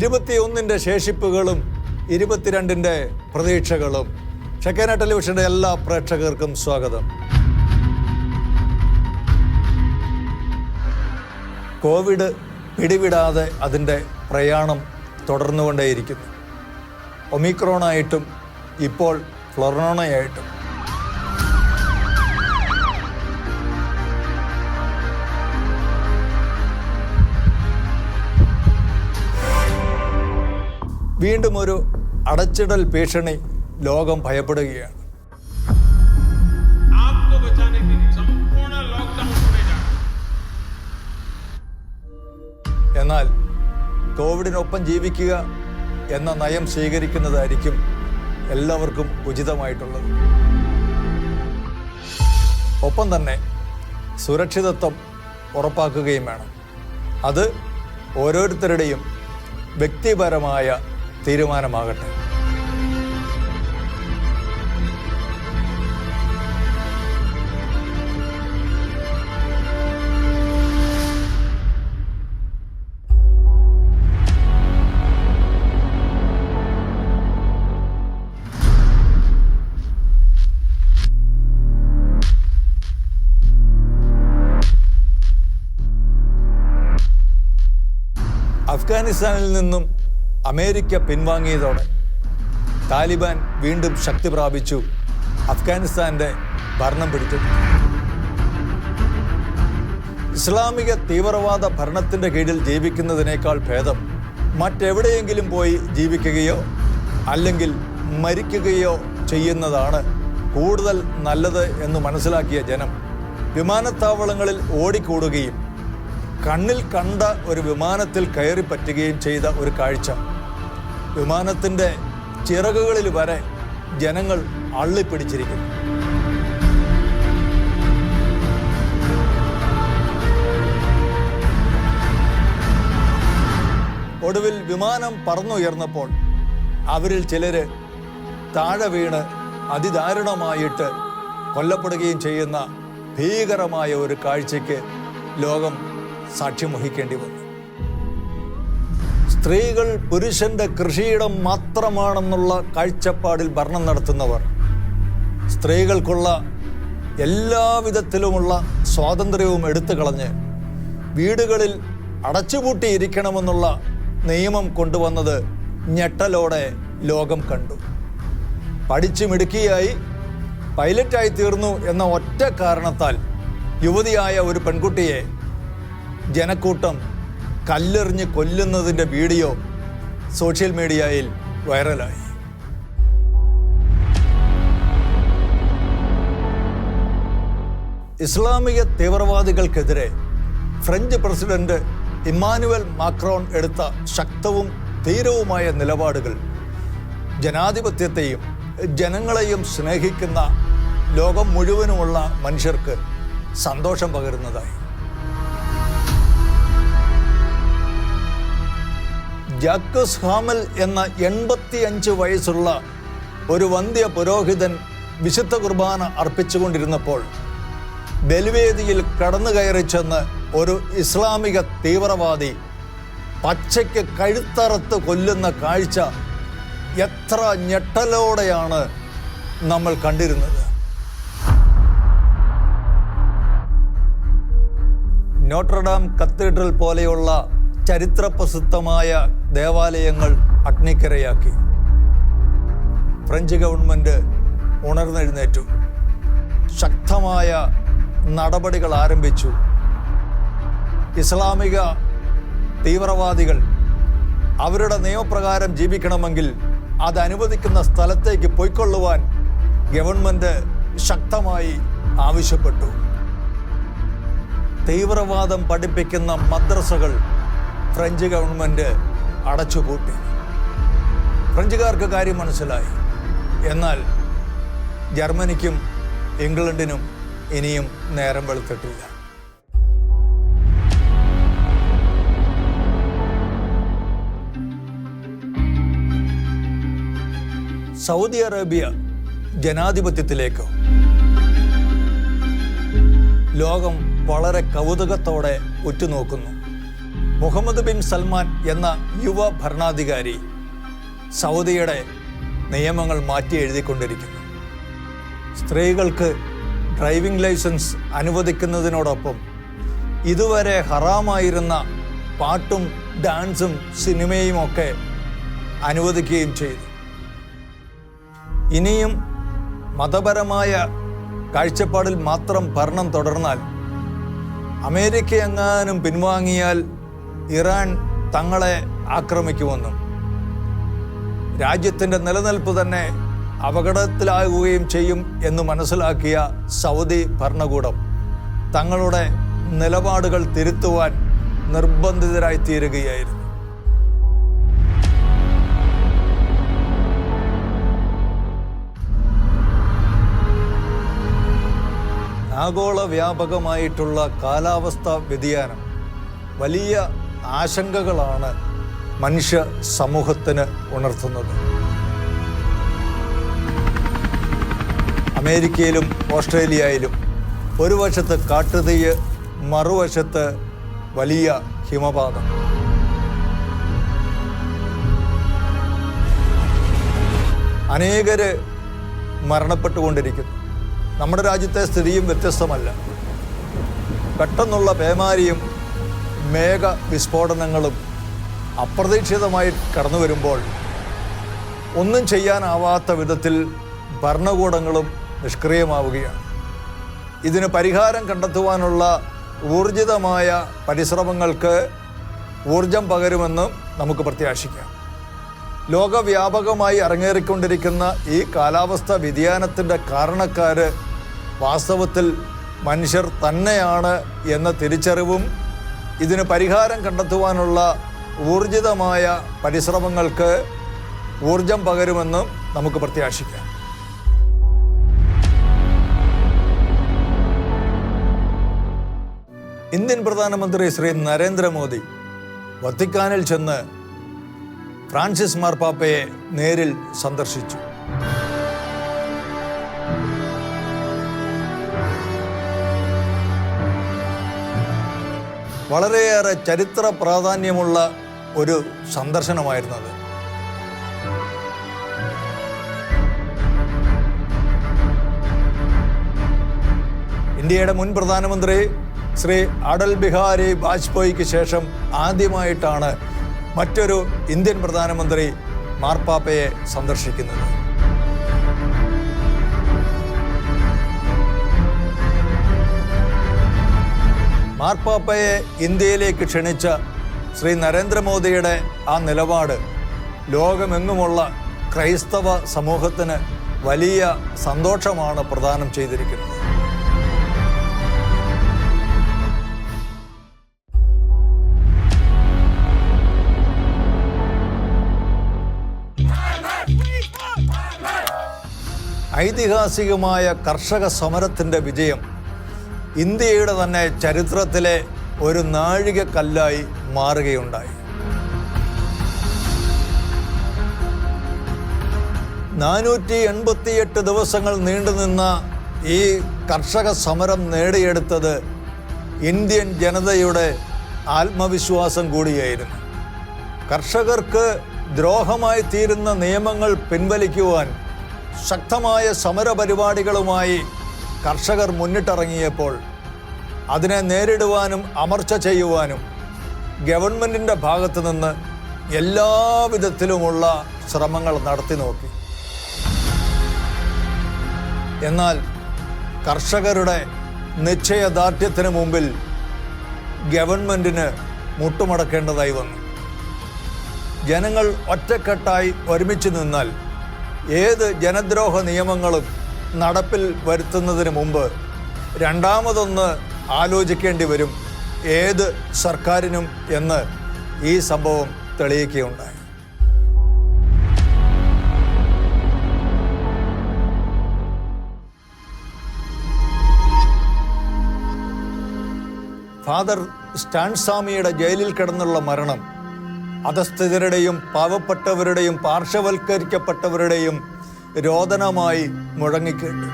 ഇരുപത്തിയൊന്നിന്റെ ശേഷിപ്പുകളും ഇരുപത്തിരണ്ടിന്റെ പ്രതീക്ഷകളും ഷെക്കേന ടെലിവിഷന്റെ എല്ലാ പ്രേക്ഷകർക്കും സ്വാഗതം. കോവിഡ് പിടിവിടാതെ അതിന്റെ പ്രയാണം തുടർന്നുകൊണ്ടേയിരിക്കുന്നു. ഒമിക്രോണായിട്ടും ഇപ്പോൾ ഫ്ലൊറോണയായിട്ടും. വീണ്ടും ഒരു അടച്ചിടൽ ഭീഷണി ലോകം ഭയപ്പെടുകയാണ്. എന്നാൽ കോവിഡിനൊപ്പം ജീവിക്കുക എന്ന നയം സ്വീകരിക്കുന്നതായിരിക്കും എല്ലാവർക്കും ഉചിതമായിട്ടുള്ളത്. ഒപ്പം തന്നെ സുരക്ഷിതത്വം ഉറപ്പാക്കുകയും വേണം. അത് ഓരോരുത്തരുടെയും വ്യക്തിപരമായ തീരുമാനമാകട്ടെ. അഫ്ഗാനിസ്ഥാനിൽ നിന്നും അമേരിക്ക പിൻവാങ്ങിയതോടെ താലിബാൻ വീണ്ടും ശക്തി പ്രാപിച്ചു. അഫ്ഗാനിസ്ഥാന്റെ ഭരണം പിടിച്ചു. ഇസ്ലാമിക തീവ്രവാദ ഭരണത്തിന്റെ കീഴിൽ ജീവിക്കുന്നതിനേക്കാൾ ഭേദം മറ്റെവിടെയെങ്കിലും പോയി ജീവിക്കുകയോ അല്ലെങ്കിൽ മരിക്കുകയോ ചെയ്യുന്നതാണ് കൂടുതൽ നല്ലത് എന്ന് മനസ്സിലാക്കിയ ജനം വിമാനത്താവളങ്ങളിൽ ഓടിക്കൂടുകയും കണ്ണിൽ കണ്ട ഒരു വിമാനത്തിൽ കയറി പറ്റുകയും ചെയ്ത ഒരു കാഴ്ച. വിമാനത്തിന്റെ ചിറകുകളിൽ വരെ ജനങ്ങൾ അള്ളിപ്പിടിച്ചിരിക്കുന്നു. ഒടുവിൽ വിമാനം പറന്നുയർന്നപ്പോൾ അവരിൽ ചിലര് താഴെ വീണ് അതിദാരുണമായിട്ട് കൊല്ലപ്പെടുകയും ചെയ്യുന്ന ഭീകരമായ ഒരു കാഴ്ചയ്ക്ക് ലോകം സാക്ഷ്യം വഹിക്കേണ്ടി വന്നു. സ്ത്രീകൾ പുരുഷന്റെ കൃഷിയിടം മാത്രമാണെന്നുള്ള കാഴ്ചപ്പാടിൽ ഭരണം നടത്തുന്നവർ സ്ത്രീകൾക്കുള്ള എല്ലാവിധത്തിലുമുള്ള സ്വാതന്ത്ര്യവും എടുത്തു കളഞ്ഞ് വീടുകളിൽ അടച്ചുപൂട്ടിയിരിക്കണമെന്നുള്ള നിയമം കൊണ്ടുവന്നത് ഞെട്ടലോടെ ലോകം കണ്ടു. പഠിച്ചു മിടുക്കിയായി പൈലറ്റായി തീർന്നു എന്ന ഒറ്റ കാരണത്താൽ യുവതിയായ ഒരു പെൺകുട്ടിയെ ജനക്കൂട്ടം കല്ലെറിഞ്ഞ് കൊല്ലുന്നതിന്റെ വീഡിയോ സോഷ്യൽ മീഡിയയിൽ വൈറലായി. ഇസ്ലാമിക തീവ്രവാദികൾക്കെതിരെ ഫ്രഞ്ച് പ്രസിഡന്റ് ഇമ്മാനുവൽ മാക്രോൺ എടുത്ത ശക്തവും ധീരവുമായ നിലപാടുകൾ ജനാധിപത്യത്തെയും ജനങ്ങളെയും സ്നേഹിക്കുന്ന ലോകം മുഴുവനുമുള്ള മനുഷ്യർക്ക് സന്തോഷം പകരുന്നതായി. ജാക്കസ് ഹാമൽ എന്ന എൺപത്തിയഞ്ച് വയസ്സുള്ള ഒരു വന്ധ്യ പുരോഹിതൻ വിശുദ്ധ കുർബാന അർപ്പിച്ചുകൊണ്ടിരുന്നപ്പോൾ ബലിവേദിയിൽ കടന്നു കയറി ചെന്ന് ഒരു ഇസ്ലാമിക തീവ്രവാദി പച്ചയ്ക്ക് കഴുത്തറത്ത് കൊല്ലുന്ന കാഴ്ച എത്ര ഞെട്ടലോടെയാണ് നമ്മൾ കണ്ടിരുന്നത്. നോട്രഡാം കത്തീഡ്രൽ പോലെയുള്ള ചരിത്രപ്രസിദ്ധമായ ദേവാലയങ്ങൾ അഗ്നിക്കരയാക്കി. French government ഉണർന്നെഴുന്നേറ്റു. ശക്തമായ നടപടികൾ ആരംഭിച്ചു. ഇസ്ലാമിക തീവ്രവാദികൾ അവരുടെ നിയമപ്രകാരം ജീവിക്കണമെങ്കിൽ അത് അനുവദിക്കുന്ന സ്ഥലത്തേക്ക് പൊയ്ക്കൊള്ളുവാൻ ഗവൺമെന്റ് ശക്തമായി ആവശ്യപ്പെട്ടു. തീവ്രവാദം പഠിപ്പിക്കുന്ന മദ്രസകൾ ഫ്രഞ്ച് ഗവൺമെന്റ് അടച്ചുപൂട്ടി ഫ്രഞ്ചുകാർക്ക് കാര്യം മനസ്സിലായി. എന്നാൽ ജർമ്മനിക്കും ഇംഗ്ലണ്ടിനും ഇനിയും നേരം വെളുത്തിട്ടില്ല. Saudi Arabia ജനാധിപത്യത്തിലേക്കോ. ലോകം വളരെ കൗതുകത്തോടെ ഉറ്റുനോക്കുന്നു. മുഹമ്മദ് ബിൻ സൽമാൻ എന്ന യുവ ഭരണാധികാരി സൗദിയുടെ നിയമങ്ങൾ മാറ്റി എഴുതിക്കൊണ്ടിരിക്കുന്നു. സ്ത്രീകൾക്ക് ഡ്രൈവിംഗ് ലൈസൻസ് അനുവദിക്കുന്നതിനോടൊപ്പം ഇതുവരെ ഹറാമായിരുന്ന പാട്ടും ഡാൻസും സിനിമയും ഒക്കെ അനുവദിക്കുകയും ചെയ്തു. ഇനിയും മതപരമായ കാഴ്ചപ്പാടിൽ മാത്രം ഭരണം തുടർന്നാൽ അമേരിക്ക എങ്ങാനും പിൻവാങ്ങിയാൽ ഇറാൻ തങ്ങളെ ആക്രമിക്കുമെന്നും രാജ്യത്തിന്റെ നിലനിൽപ്പ് തന്നെ അപകടത്തിലാകുകയും ചെയ്യും എന്ന് മനസ്സിലാക്കിയ സൗദി ഭരണകൂടം തങ്ങളുടെ നിലപാടുകൾ തിരുത്തുവാൻ നിർബന്ധിതരായി തീരുകയായിരുന്നു ആഗോള വ്യാപകമായിട്ടുള്ള കാലാവസ്ഥ വ്യതിയാനം വലിയ ആശങ്കകളാണ് മനുഷ്യ സമൂഹത്തിന് ഉണർത്തുന്നത്. അമേരിക്കയിലും ഓസ്ട്രേലിയയിലും ഒരു വശത്ത് കാട്ടുതീയ് മറുവശത്ത് വലിയ ഹിമപാതം. അനേകര് മരണപ്പെട്ടുകൊണ്ടിരിക്കുന്നു. നമ്മുടെ രാജ്യത്തെ സ്ഥിതിയും വ്യത്യസ്തമല്ല. പെട്ടെന്നുള്ള പേമാരിയും മേഘ വിസ്ഫോടനങ്ങളും അപ്രതീക്ഷിതമായി കടന്നു വരുമ്പോൾ ഒന്നും ചെയ്യാനാവാത്ത വിധത്തിൽ ഭരണകൂടങ്ങളും നിഷ്ക്രിയമാവുകയാണ്. ഇതിന് പരിഹാരം കണ്ടെത്തുവാനുള്ള ഊർജിതമായ പരിശ്രമങ്ങൾക്ക് ഊർജം പകരുമെന്നും നമുക്ക് പ്രത്യാശിക്കാം. ലോകവ്യാപകമായി അരങ്ങേറിക്കൊണ്ടിരിക്കുന്ന ഈ കാലാവസ്ഥ വ്യതിയാനത്തിന്റെ കാരണക്കാർ വാസ്തവത്തിൽ മനുഷ്യർ തന്നെയാണ് എന്ന തിരിച്ചറിവും ഇതിന് പരിഹാരം കണ്ടെത്തുവാനുള്ള ഊർജിതമായ പരിശ്രമങ്ങൾക്ക് ഊർജം പകരുമെന്നും നമുക്ക് പ്രത്യാശിക്കാം. ഇന്ത്യൻ പ്രധാനമന്ത്രി ശ്രീ നരേന്ദ്രമോദി വത്തിക്കാനിൽ ചെന്ന് ഫ്രാൻസിസ് മാർപ്പാപ്പയെ നേരിൽ സന്ദർശിച്ചു. വളരെയേറെ ചരിത്ര പ്രാധാന്യമുള്ള ഒരു സന്ദർശനമായിരുന്നത്. ഇന്ത്യയുടെ മുൻ പ്രധാനമന്ത്രി ശ്രീ അടൽ ബിഹാരി വാജ്പേയിക്ക് ശേഷം ആദ്യമായിട്ടാണ് മറ്റൊരു ഇന്ത്യൻ പ്രധാനമന്ത്രി മാർപ്പാപ്പയെ സന്ദർശിക്കുന്നത്. മാർപ്പാപ്പയെ ഇന്ത്യയിലേക്ക് ക്ഷണിച്ച ശ്രീ നരേന്ദ്രമോദിയുടെ ആ നിലപാട് ലോകമെങ്ങുമുള്ള ക്രൈസ്തവ സമൂഹത്തിന് വലിയ സന്തോഷമാണ് പ്രദാനം ചെയ്തിരിക്കുന്നത്. ഐതിഹാസികമായ കർഷക സമരത്തിന്റെ വിജയം ഇന്ത്യയുടെ തന്നെ ചരിത്രത്തിലെ ഒരു നാഴികക്കല്ലായി മാറുകയുണ്ടായി. നാനൂറ്റി എൺപത്തിയെട്ട് ദിവസങ്ങൾ നീണ്ടുനിന്ന ഈ കർഷക സമരം നേടിയെടുത്തത് ഇന്ത്യൻ ജനതയുടെ ആത്മവിശ്വാസം കൂടിയായിരുന്നു. കർഷകർക്ക് ദ്രോഹമായി തീരുന്ന നിയമങ്ങൾ പിൻവലിക്കുവാൻ ശക്തമായ സമരപരിപാടികളുമായി കർഷകർ മുന്നിട്ടിറങ്ങിയപ്പോൾ അതിനെ നേരിടുവാനും അമർച്ച ചെയ്യുവാനും ഗവൺമെന്റിന്റെ ഭാഗത്ത് നിന്ന് എല്ലാവിധത്തിലുമുള്ള ശ്രമങ്ങൾ നടത്തി നോക്കി. എന്നാൽ കർഷകരുടെ നിശ്ചയദാർഢ്യത്തിന് മുമ്പിൽ ഗവൺമെന്റിന് മുട്ടുമടക്കേണ്ടതായി വന്നു. ജനങ്ങൾ ഒറ്റക്കെട്ടായി ഒരുമിച്ച് നിന്നാൽ ഏത് ജനദ്രോഹ നിയമങ്ങളും നടപ്പിൽ വരുത്തുന്നതിന് മുമ്പ് രണ്ടാമതൊന്ന് ആലോചിക്കേണ്ടി വരും ഏത് സർക്കാരിനും എന്ന് ഈ സംഭവം തെളിയിക്കുകയുണ്ടായി. ഫാദർ സ്റ്റാൻസ്വാമിയുടെ ജയിലിൽ കിടന്നുള്ള മരണം അധസ്ഥിതരുടെയും പാവപ്പെട്ടവരുടെയും പാർശ്വവൽക്കരിക്കപ്പെട്ടവരുടെയും രോദനമായി മുഴങ്ങിക്കേട്ടു.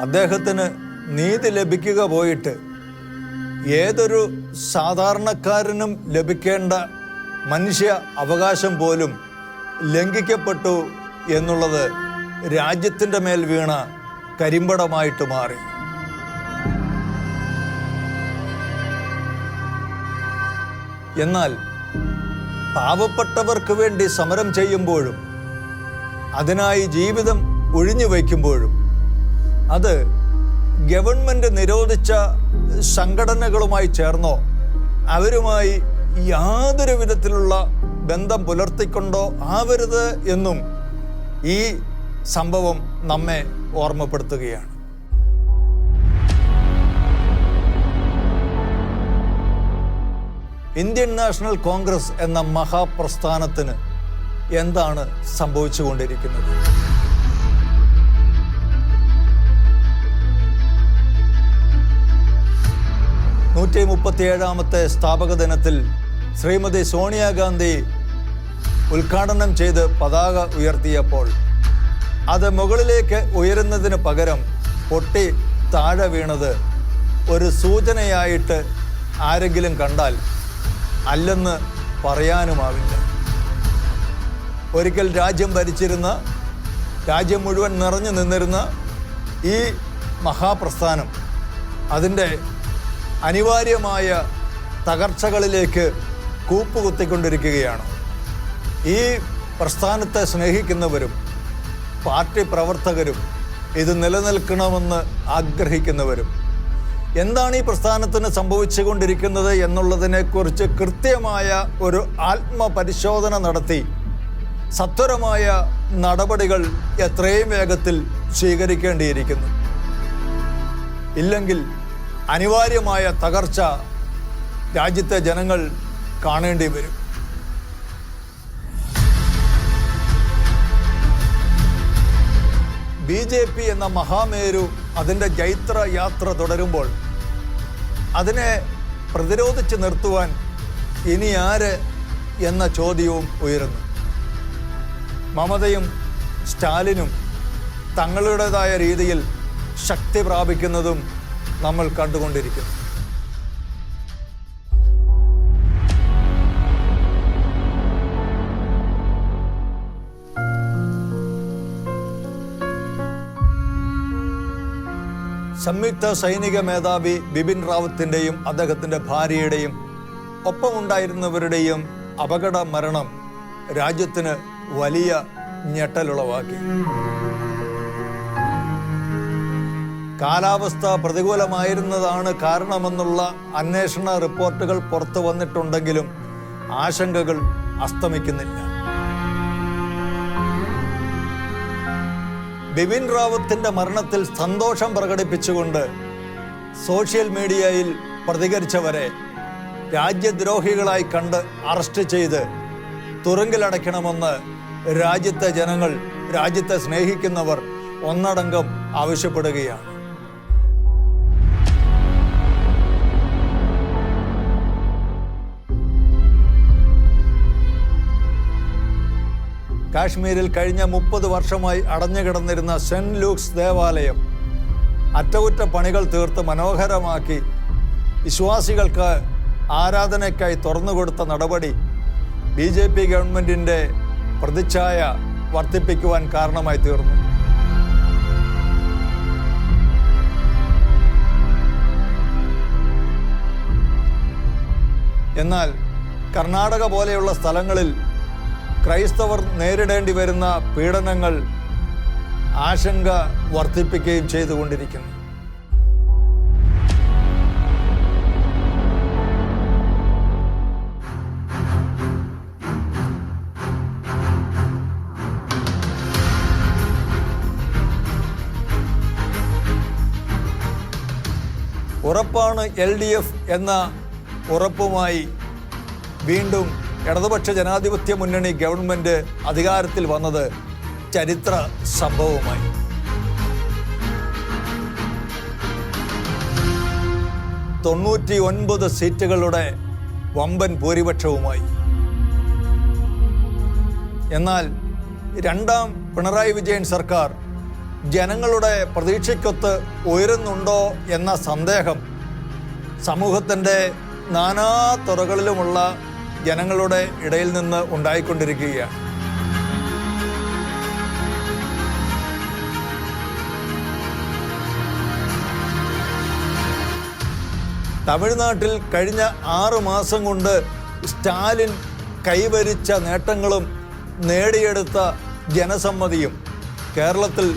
അദ്ദേഹത്തിന് നീതി ലഭിക്കുക പോയിട്ട് ഏതൊരു സാധാരണക്കാരനും ലഭിക്കേണ്ട മനുഷ്യ അവകാശം പോലും ലംഘിക്കപ്പെട്ടു എന്നുള്ളത് രാജ്യത്തിന്റെ മേൽ വീണ കരിമ്പടമായിട്ട് മാറി. എന്നാൽ പാവപ്പെട്ടവർക്ക് വേണ്ടി സമരം ചെയ്യുമ്പോഴും അതിനായി ജീവിതം ഒഴിഞ്ഞു വയ്ക്കുമ്പോഴും അത് ഗവൺമെന്റ് നിരോധിച്ച സംഘടനകളുമായി ചേർന്നോ അവരുമായി യാതൊരു വിധത്തിലുള്ള ബന്ധം പുലർത്തിക്കൊണ്ടോ ആവരുത് എന്നും ഈ സംഭവം നമ്മെ ഓർമ്മപ്പെടുത്തുകയാണ്. ഇന്ത്യൻ നാഷണൽ കോൺഗ്രസ് എന്ന മഹാപ്രസ്ഥാനത്തിന് എന്താണ് സംഭവിച്ചുകൊണ്ടിരിക്കുന്നത്? നൂറ്റി മുപ്പത്തിയേഴാമത്തെ സ്ഥാപക ദിനത്തിൽ ശ്രീമതി സോണിയാഗാന്ധി ഉദ്ഘാടനം ചെയ്ത് പതാക ഉയർത്തിയപ്പോൾ അത് മുകളിലേക്ക് ഉയരുന്നതിന് പകരം പൊട്ടി താഴെ വീണത് ഒരു സൂചനയായിട്ട് ആരെങ്കിലും കണ്ടാൽ അല്ലെന്ന് പറയാനുമാവില്ല. ഒരിക്കൽ രാജ്യം ഭരിച്ചിരുന്ന രാജ്യം മുഴുവൻ നിറഞ്ഞു നിന്നിരുന്ന ഈ മഹാപ്രസ്ഥാനം അതിന്റെ അനിവാര്യമായ തകർച്ചകളിലേക്ക് കൂപ്പുകുത്തിക്കൊണ്ടിരിക്കുകയാണ്. ഈ പ്രസ്ഥാനത്തെ സ്നേഹിക്കുന്നവരും പാർട്ടി പ്രവർത്തകരും ഇത് നിലനിൽക്കണമെന്ന് ആഗ്രഹിക്കുന്നവരും എന്താണ് ഈ പ്രസ്ഥാനത്തിന് സംഭവിച്ചുകൊണ്ടിരിക്കുന്നത് എന്നുള്ളതിനെക്കുറിച്ച് കൃത്യമായ ഒരു ആത്മപരിശോധന നടത്തി സത്വരമായ നടപടികൾ എത്രയും വേഗത്തിൽ സ്വീകരിക്കേണ്ടിയിരിക്കുന്നു. ഇല്ലെങ്കിൽ അനിവാര്യമായ തകർച്ച രാജ്യത്തെ ജനങ്ങൾ കാണേണ്ടി വരും. ബി ജെ പി എന്ന മഹാമേരു അതിന്റെ ജൈത്ര യാത്ര തുടരുമ്പോൾ അതിനെ പ്രതിരോധിച്ച് നിർത്തുവാൻ ഇനി ആര് എന്ന ചോദ്യവും ഉയരുന്നു. മമതയും സ്റ്റാലിനും തങ്ങളുടേതായ രീതിയിൽ ശക്തി പ്രാപിക്കുന്നതും നമ്മൾ കണ്ടുകൊണ്ടിരിക്കുന്നു. സംയുക്ത സൈനിക മേധാവി ബിപിൻ റാവത്തിന്റെയും അദ്ദേഹത്തിന്റെ ഭാര്യയുടെയും ഒപ്പമുണ്ടായിരുന്നവരുടെയും അപകട മരണം രാജ്യത്തിന് വലിയ ഞെട്ടലുളവാക്കി. കാലാവസ്ഥ പ്രതികൂലമായിരുന്നതാണ് കാരണമെന്നുള്ള അന്വേഷണ റിപ്പോർട്ടുകൾ പുറത്തു വന്നിട്ടുണ്ടെങ്കിലും ആശങ്കകൾ അസ്തമിക്കുന്നില്ല. ബിപിൻ റാവത്തിന്റെ മരണത്തിൽ സന്തോഷം പ്രകടിപ്പിച്ചുകൊണ്ട് സോഷ്യൽ മീഡിയയിൽ പ്രതികരിച്ചവരെ രാജ്യദ്രോഹികളായി കണ്ട് അറസ്റ്റ് ചെയ്ത് തുറുങ്കിലടയ്ക്കണമെന്ന് രാജ്യത്തെ ജനങ്ങൾ രാജ്യത്തെ സ്നേഹിക്കുന്നവർ ഒന്നടങ്കം ആവശ്യപ്പെടുകയാണ്. കാശ്മീരിൽ കഴിഞ്ഞ മുപ്പത് വർഷമായി അടഞ്ഞുകിടന്നിരുന്ന സെന്റ് ലൂക്സ് ദേവാലയം അറ്റകുറ്റപ്പണികൾ തീർത്ത് മനോഹരമാക്കി. വിശ്വാസികൾക്ക് ആരാധനയ്ക്കായി തുറന്നുകൊടുത്ത നടപടി ബി ജെ പി ഗവൺമെന്റിന്റെ പ്രതിച്ഛായ വർദ്ധിപ്പിക്കുവാൻ കാരണമായി തീർന്നു. എന്നാൽ കർണാടക പോലെയുള്ള സ്ഥലങ്ങളിൽ ക്രൈസ്തവർ നേരിടേണ്ടി വരുന്ന പീഡനങ്ങൾ ആശങ്ക വർദ്ധിപ്പിക്കുകയും ചെയ്തുകൊണ്ടിരിക്കുന്നു. എൽ ഡി എഫ് എന്ന ഉറപ്പുമായി വീണ്ടും ഇടതുപക്ഷ ജനാധിപത്യ മുന്നണി ഗവൺമെന്റ് അധികാരത്തിൽ വന്നത് ചരിത്ര സംഭവമായി തൊണ്ണൂറ്റി ഒൻപത് സീറ്റുകളുടെ വമ്പൻ ഭൂരിപക്ഷവുമായി. എന്നാൽ രണ്ടാം പിണറായി വിജയൻ സർക്കാർ ജനങ്ങളുടെ പ്രതീക്ഷയ്ക്കൊത്ത് ഉയരുന്നുണ്ടോ എന്ന സന്ദേഹം സമൂഹത്തിന്റെ നാനാ തുറകളിലുമുള്ള ജനങ്ങളുടെ ഇടയിൽ നിന്ന് ഉണ്ടായിക്കൊണ്ടിരിക്കുകയാണ്. തമിഴ്നാട്ടിൽ കഴിഞ്ഞ ആറു മാസം കൊണ്ട് സ്റ്റാലിൻ കൈവരിച്ച നേട്ടങ്ങളും നേടിയെടുത്ത ജനസമ്മതിയും കേരളത്തിൽ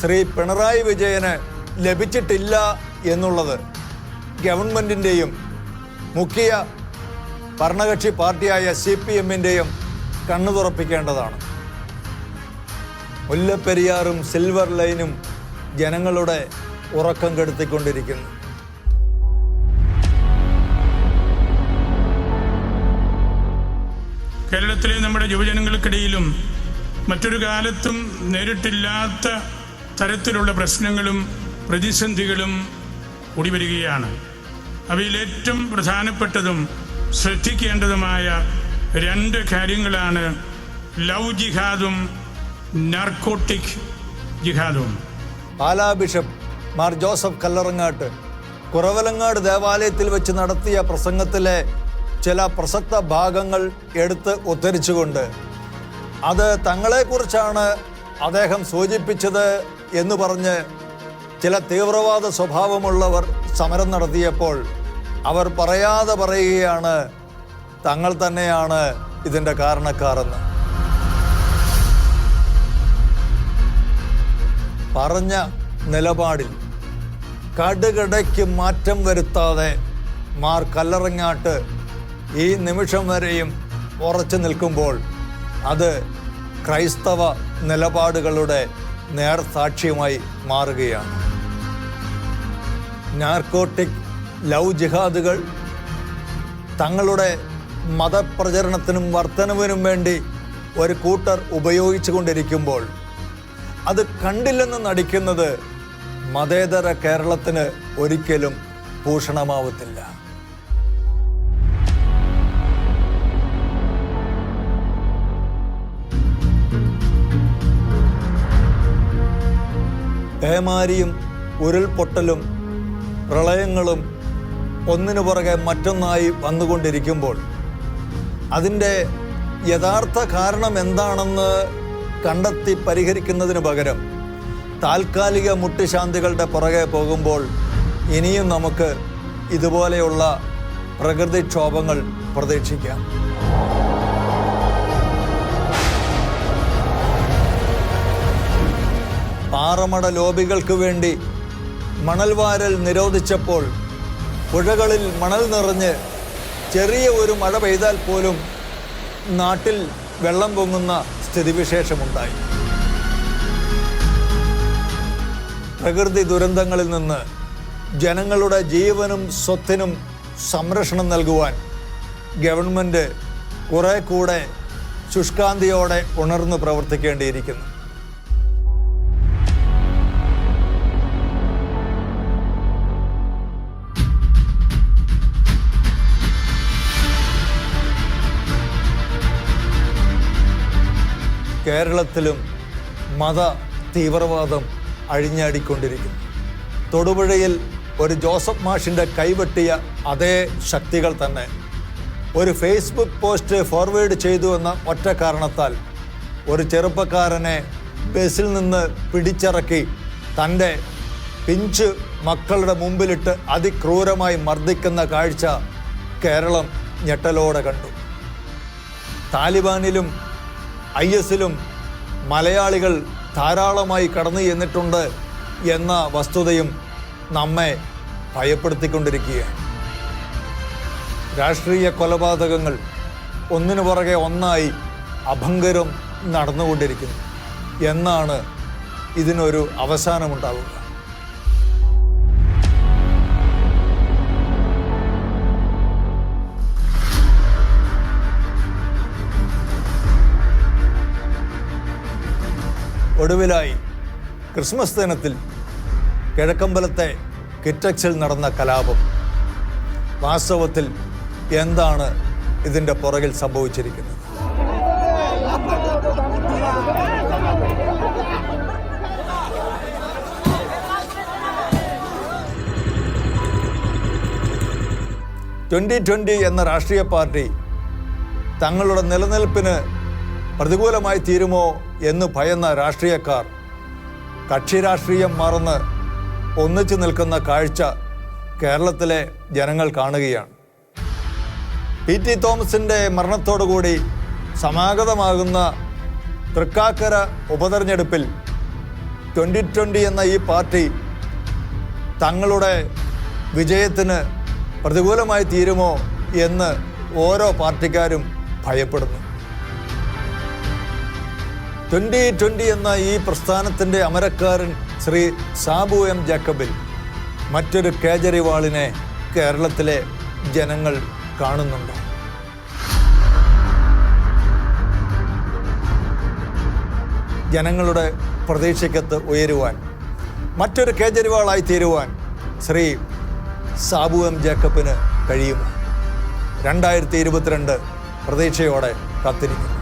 ശ്രീ പിണറായി വിജയന് ലഭിച്ചിട്ടില്ല എന്നുള്ളത് ഗവൺമെന്റിന്റെയും മുഖ്യ ഭരണകക്ഷി പാർട്ടിയായ സി പി എമ്മിന്റെയും കണ്ണു തുറപ്പിക്കേണ്ടതാണ്. മുല്ലപ്പെരിയാറും സിൽവർ ലൈനും ജനങ്ങളുടെ ഉറക്കം കെടുത്തിക്കൊണ്ടിരിക്കുന്നു. കേരളത്തിലെ നമ്മുടെ യുവജനങ്ങൾക്കിടയിലും മറ്റൊരു കാലത്തും നേരിട്ടില്ലാത്ത തരത്തിലുള്ള പ്രശ്നങ്ങളും പ്രതിസന്ധികളും കൂടി വരികയാണ്. അവയിൽ ഏറ്റവും പ്രധാനപ്പെട്ടതും ശ്രദ്ധിക്കേണ്ടതുമായ രണ്ട് കാര്യങ്ങളാണ് ലവ് ജിഹാദും നർക്കോട്ടിക് ജിഹാദും. പാലാ ബിഷപ്പ് മാർ ജോസഫ് കല്ലറങ്ങാട്ട് കുറവലങ്ങാട് ദേവാലയത്തിൽ വെച്ച് നടത്തിയ പ്രസംഗത്തിലെ ചില പ്രസക്ത ഭാഗങ്ങൾ എടുത്ത് ഉദ്ധരിച്ചുകൊണ്ട് അത് തങ്ങളെക്കുറിച്ചാണ് അദ്ദേഹം സൂചിപ്പിച്ചത് എന്ന് പറഞ്ഞ് ചില തീവ്രവാദ സ്വഭാവമുള്ളവർ സമരം നടത്തിയപ്പോൾ അവർ പറയാതെ പറയുകയാണ് തങ്ങൾ തന്നെയാണ് ഇതിന്റെ കാരണക്കാരെന്ന്. പറഞ്ഞ നിലപാടിൽ കടുകടയ്ക്ക് മാറ്റം വരുത്താതെ മാർ കല്ലറങ്ങാട്ട് ഈ നിമിഷം വരെയും ഉറച്ചു നിൽക്കുമ്പോൾ അത് ക്രൈസ്തവ നിലപാടുകളുടെ നേർസാക്ഷ്യമായി മാറുകയാണ്. നാർക്കോട്ടിക് ലവ് ജിഹാദുകൾ തങ്ങളുടെ മതപ്രചരണത്തിനും വർധനവിനും വേണ്ടി ഒരു കൂട്ടർ ഉപയോഗിച്ചു കൊണ്ടിരിക്കുമ്പോൾ അത് കണ്ടില്ലെന്ന് നടിക്കുന്നത് മതേതര കേരളത്തിന് ഒരിക്കലും ഭൂഷണമാവത്തില്ല പേമാരിയും ഉരുൾപൊട്ടലും പ്രളയങ്ങളും ഒന്നിനു പുറകെ മറ്റൊന്നായി വന്നുകൊണ്ടിരിക്കുമ്പോൾ അതിന്റെ യഥാർത്ഥ കാരണം എന്താണെന്ന് കണ്ടെത്തി പരിഹരിക്കുന്നതിന് പകരം താൽക്കാലിക മുട്ടുശാന്തികളുടെ പുറകെ പോകുമ്പോൾ ഇനിയും നമുക്ക് ഇതുപോലെയുള്ള പ്രകൃതിക്ഷോഭങ്ങൾ പ്രതീക്ഷിക്കാം. പാറമട ലോബികൾക്ക് വേണ്ടി മണൽവാരൽ നിരോധിച്ചപ്പോൾ പുഴകളിൽ മണൽ നിറഞ്ഞ് ചെറിയ ഒരു മഴ പെയ്താൽ പോലും നാട്ടിൽ വെള്ളം പൊങ്ങുന്ന സ്ഥിതിവിശേഷമുണ്ടായി. പ്രകൃതി ദുരന്തങ്ങളിൽ നിന്ന് ജനങ്ങളുടെ ജീവനും സ്വത്തിനും സംരക്ഷണം നൽകുവാൻ ഗവൺമെന്റ് കുറെ കൂടെ ശുഷ്കാന്തിയോടെ ഉണർന്നു പ്രവർത്തിക്കേണ്ടിയിരിക്കുന്നു. കേരളത്തിലും മത തീവ്രവാദം അഴിഞ്ഞാടിക്കൊണ്ടിരിക്കുന്നു. തൊടുപുഴയിൽ ഒരു ജോസഫ് മാഷിന്റെ കൈവെട്ടിയ അതേ ശക്തികൾ തന്നെ. ഒരു ഫേസ്ബുക്ക് പോസ്റ്റ് ഫോർവേഡ് ചെയ്തു എന്ന ഒറ്റ കാരണത്താൽ ഒരു ചെറുപ്പക്കാരനെ ബസ്സിൽ നിന്ന് പിടിച്ചിറക്കി തന്റെ പിഞ്ച് മക്കളുടെ മുമ്പിലിട്ട് അതിക്രൂരമായി മർദ്ദിക്കുന്ന കാഴ്ച കേരളം ഞെട്ടലോടെ കണ്ടു. താലിബാനിലും ഐ എസിലും മലയാളികൾ ധാരാളമായി കടന്നു ചെന്നിട്ടുണ്ട് എന്ന വസ്തുതയും നമ്മെ ഭയപ്പെടുത്തിക്കൊണ്ടിരിക്കുകയാണ്. രാഷ്ട്രീയ കൊലപാതകങ്ങൾ ഒന്നിനു പുറകെ ഒന്നായി അഭങ്കരം നടന്നുകൊണ്ടിരിക്കുന്നു. എന്നാണ് ഇതിനൊരു അവസാനമുണ്ടാവുക. ഒടുവിലായി ക്രിസ്മസ് ദിനത്തിൽ കിഴക്കമ്പലത്തെ കിറ്റക്സിൽ നടന്ന കലാപം. വാസ്തവത്തിൽ എന്താണ് ഇതിന്റെ പുറകിൽ സംഭവിച്ചിരിക്കുന്നത്? ട്വന്റി ട്വന്റി എന്ന രാഷ്ട്രീയ പാർട്ടി തങ്ങളുടെ നിലനിൽപ്പിന് പ്രതികൂലമായി തീരുമോ എന്ന് ഭയന്ന രാഷ്ട്രീയക്കാർ കക്ഷി രാഷ്ട്രീയം മറന്ന് ഒന്നിച്ചു നിൽക്കുന്ന കാഴ്ച കേരളത്തിലെ ജനങ്ങൾ കാണുകയാണ്. പി ടി തോമസിന്റെ മരണത്തോടുകൂടി സമാഗതമാകുന്ന തൃക്കാക്കര ഉപതെരഞ്ഞെടുപ്പിൽ ട്വന്റി ട്വന്റി എന്ന ഈ പാർട്ടി തങ്ങളുടെ വിജയത്തിന് പ്രതികൂലമായി തീരുമോ എന്ന് ഓരോ പാർട്ടിക്കാരും ഭയപ്പെടുന്നു. ട്വന്റി ട്വന്റി എന്ന ഈ പ്രസ്ഥാനത്തിന്റെ അമരക്കാരൻ ശ്രീ സാബു എം ജാക്കബിൽ മറ്റൊരു കേജരിവാളിനെ കേരളത്തിലെ ജനങ്ങൾ കാണുന്നുണ്ട്. ജനങ്ങളുടെ പ്രതീക്ഷയ്ക്കത്ത് ഉയരുവാൻ മറ്റൊരു കേജരിവാളായി തീരുവാൻ ശ്രീ സാബു എം ജേക്കബിന് കഴിയുമോ? രണ്ടായിരത്തി ഇരുപത്തിരണ്ട് പ്രതീക്ഷയോടെ കാത്തിരിക്കുന്നു.